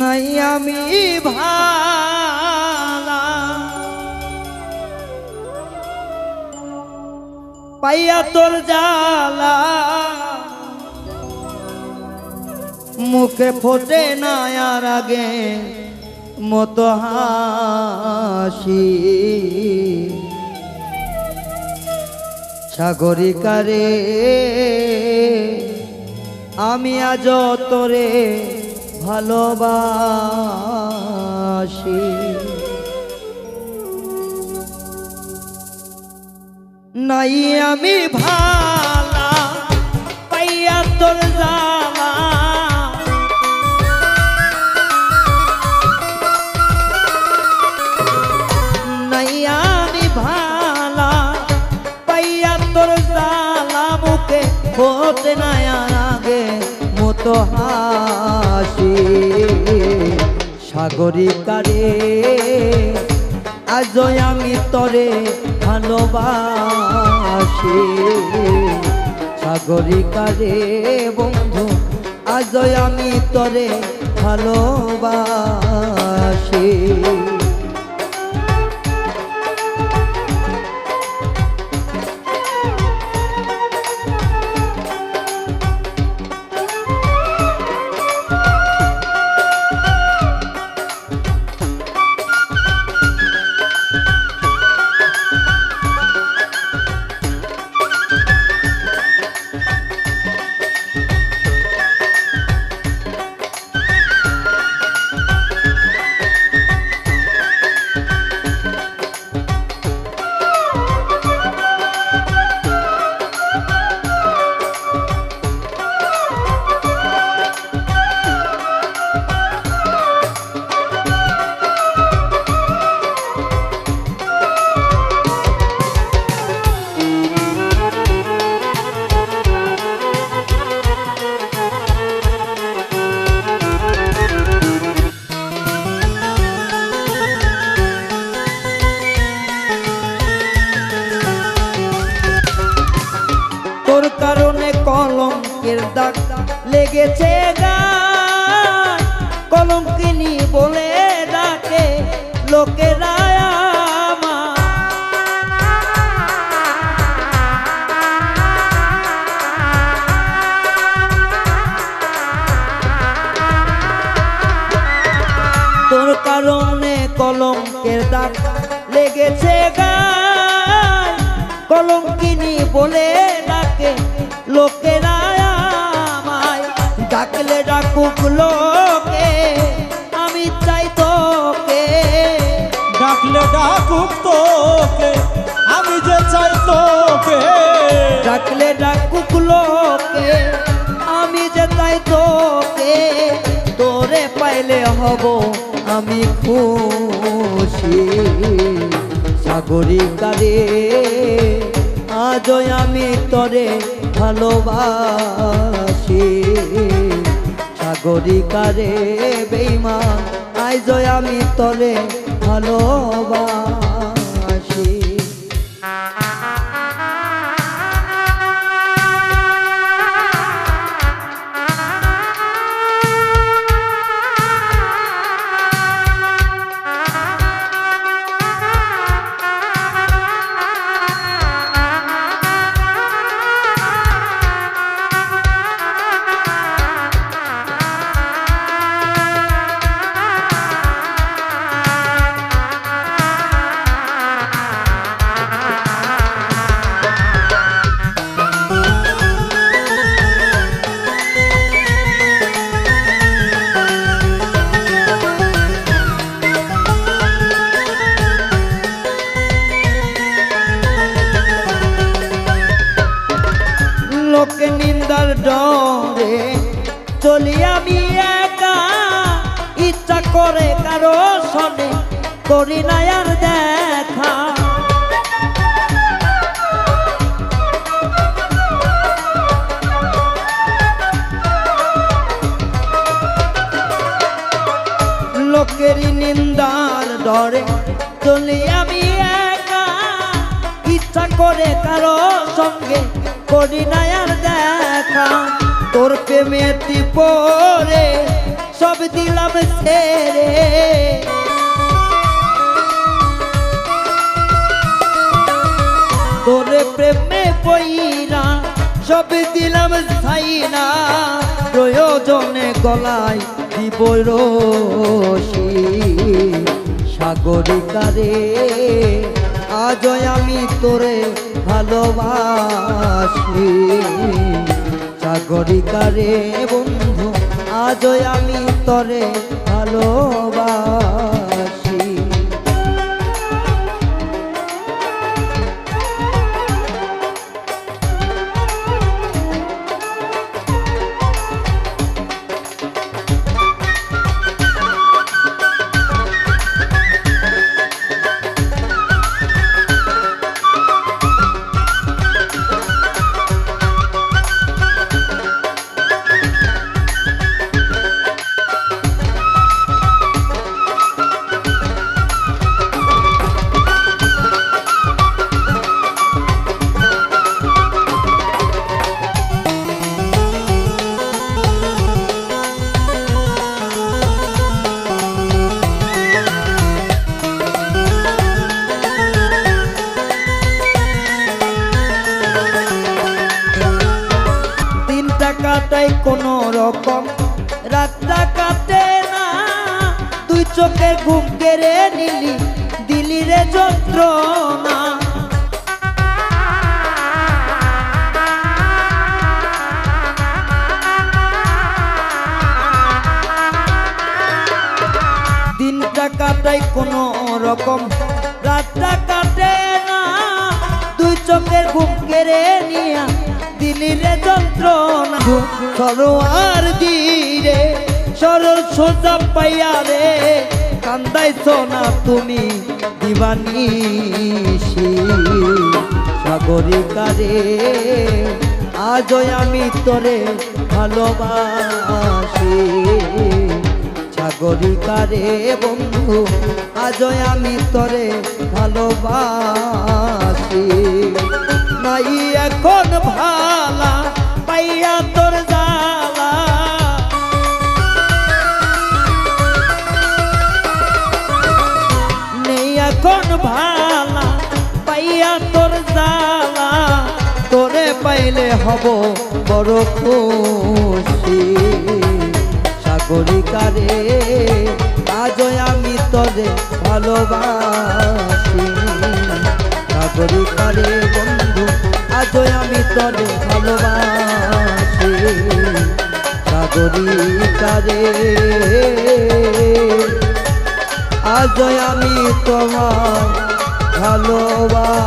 নাই আমি ভালা। পাইয়া তোর জালা মুখে ফোটে না আর আগে মতো হাসি। সাগরিকারে, আমি আজ তোরে ভালোবাসি। নাই আমি ভালা, পাইয়া তোর জালা। নাই আমি ভালা, পাইয়া তোর জালা। মুখে হতে নাই আগে, মতো হাসি সাগরিকারে আজ আমি তরে ভালোবাসি। সাগরিকারে বন্ধু আজ আমি তরে ভালোবাসি। গায় কলঙ্কিনী বলে ডাকে, লোকেরা। তোর কারণে কলঙ্কের দাগ লেগেছে গায় কলঙ্কিনী বলে ডাকে, লোকেরা ডাকলে ডাকুক লোকে আমি চাই তোকে। ডাকলে ডাকুক তোকে আমি যে চাই তোকে। ডাকলে ডাকুক লোকে আমি যে চাই তোকে। তোরে পাইলে হব আমি খুশি সাগরিকারে আজও আমি তরে ভালোবাসি। সাগরিকারে বেইমা আজও আমি তরে ভালোবাসি। ডরে চলি আমি একা, ইচ্ছা করে কারও শনে করি না আর দেখা। লোকেরই নিন্দার ডরে চলি আমি একা, ইচ্ছা করে কারও সঙ্গে করি না আর দেখা। তোর প্রেমেতি পরে সব দিলাম ছেড়ে। তোরে প্রেমে পইরা সব দিলাম ছাইনা। প্রয়োজনে গলায় দিব রশি। সাগরিকারে আজ আমি তোরে ভালোবাসি। সাগরিকারে বন্ধু আজ আমি তরে ভালোবাসি। কাটাই কোনো রকম রাতটা কাটে না। তুই চোখের ঘুম কেড়ে নিলি, দিলি রে যন্ত্রণা। দিনটা কাটাই কোনো রকম রাতটা কাটে না। দুই চোখের ঘুম কেড়ে নিয়া দিলি রে যন্ত্রণা সরোয়ার দিরে সরল সোজা পাইয়া রে, কান্দাইছ না তুমি দিবানিসি সাগরিকারে আজও আমি তোরে ভালোবাসি। সাগরিকারে বন্ধু আজও আমি তোরে ভালোবাসি। নাই এখন ভালা, পাইয়া তোর জালা নেই এখন ভালা, পাইয়া তোর জালা তোরে পাইলে হব বড় খুশি। সাগরিকারে আজ আমি তোরে ভালোবাসি। করি করে বন্ধু আজ আমি তরে ভালোবাসি। সাগরি তারে আজ আমি তোমার ভালোবাসি।